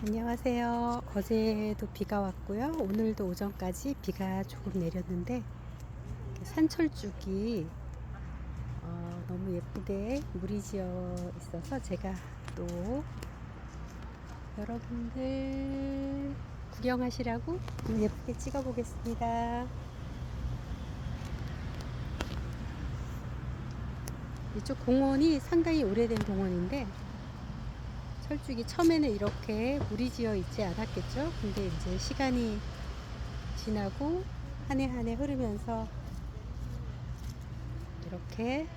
안녕하세요. 어제도 비가 왔고요. 오늘도 오전까지 비가 조금 내렸는데 산철쭉이 어, 너무 예쁘게 물이 지어 있어서 제가 또 여러분들 구경하시라고 예쁘게 찍어 보겠습니다. 이쪽 공원이 상당히 오래된 공원인데 철쭉이 처음에는 이렇게 물이 지어 있지 않았겠죠. 근데 이제 시간이 지나고 한 해 한 해 흐르면서 이렇게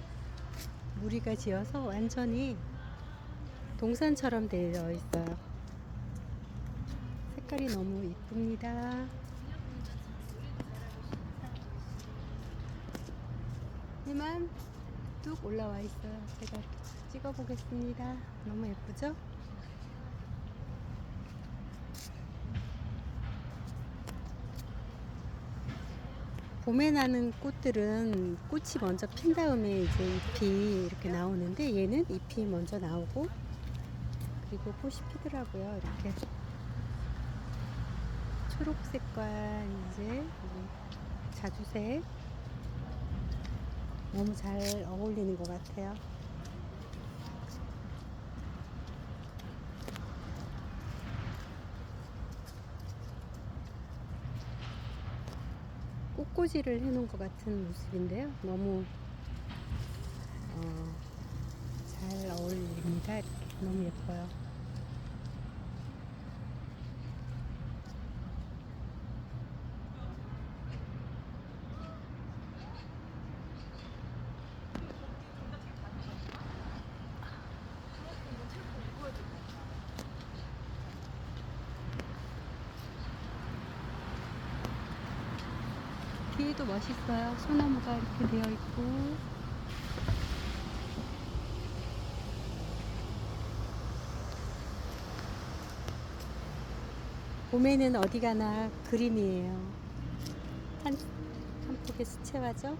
무리가 지어서 완전히 동산처럼 되어 있어요. 색깔이 너무 이쁩니다. 하지만 뚝 올라와 있어요. 제가 찍어 보겠습니다. 너무 예쁘죠? 봄에 나는 꽃들은 꽃이 먼저 핀 다음에 이제 잎이 이렇게 나오는데 얘는 잎이 먼저 나오고 그리고 꽃이 피더라고요. 이렇게 초록색과 이제 이 자주색 너무 잘 어울리는 것 같아요. 꽃꽂이를 해놓은 것 같은 모습인데요. 너무 어, 잘 어울립니다. 이렇게 너무 예뻐요. 뒤에도 멋있어요. 소나무가 이렇게 되어 있고. 봄에는 어디 가나 그림이에요. 한, 한 폭의 수채화죠?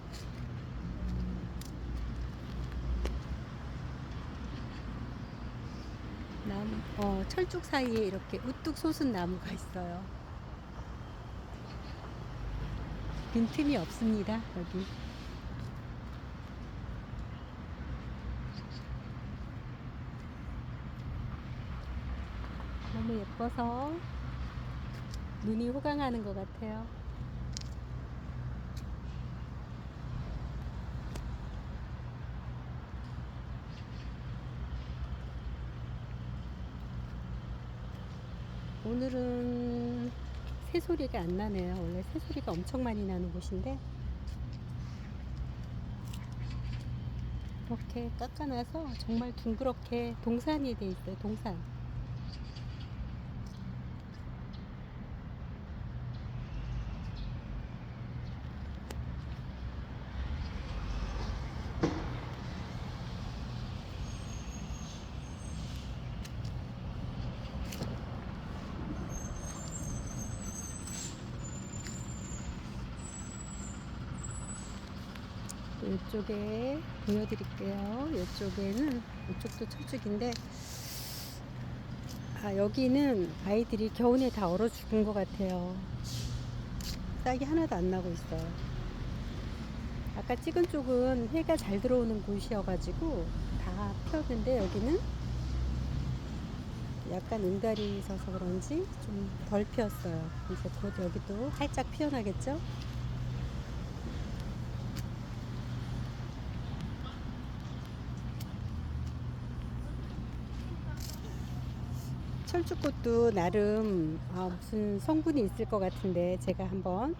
나무, 어, 철쭉 사이에 이렇게 우뚝 솟은 나무가 있어요. 빈틈이 없습니다. 여기. 너무 예뻐서 눈이 호강하는 것 같아요. 오늘은 새소리가 안 나네요. 원래 새소리가 엄청 많이 나는 곳인데 이렇게 깎아놔서 정말 둥그렇게 동산이 돼 있어요. 동산. 이쪽에 보여드릴게요. 이쪽에는 이쪽도 철쭉인데 아 여기는 아이들이 겨우내 다 얼어 죽은 것 같아요. 싹이 하나도 안 나고 있어요. 아까 찍은 쪽은 해가 잘 들어오는 곳이어가지고 다 폈는데 여기는 약간 응달이 있어서 그런지 좀 덜 피었어요. 이제 곧 여기도 활짝 피어나겠죠? 철쭉꽃도 나름 아, 무슨 성분이 있을 것 같은데 제가 한번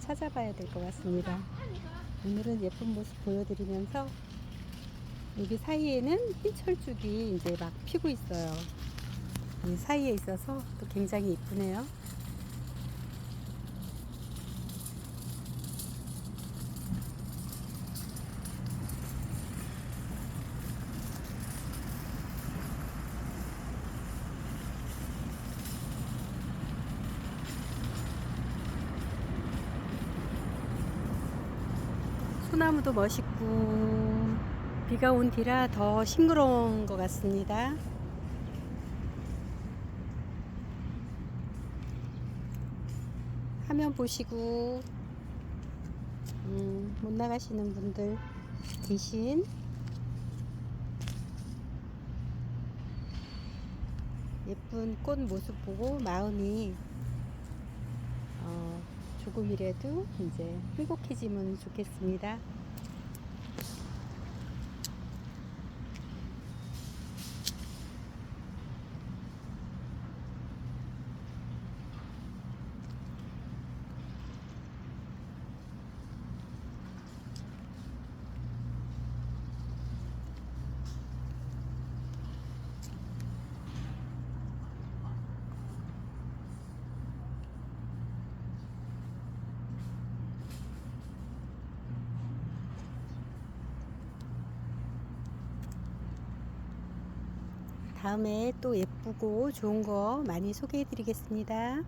찾아봐야 될 것 같습니다. 오늘은 예쁜 모습 보여드리면서 여기 사이에는 흰 철쭉이 이제 막 피고 있어요. 이 사이에 있어서 또 굉장히 이쁘네요. 소나무도 멋있고 비가 온 뒤라 더 싱그러운 것 같습니다. 화면 보시고 음, 못 나가시는 분들 대신 예쁜 꽃 모습 보고 마음이 조금이라도 이제 행복해지면 좋겠습니다. 다음에 또 예쁘고 좋은 거 많이 소개해 드리겠습니다.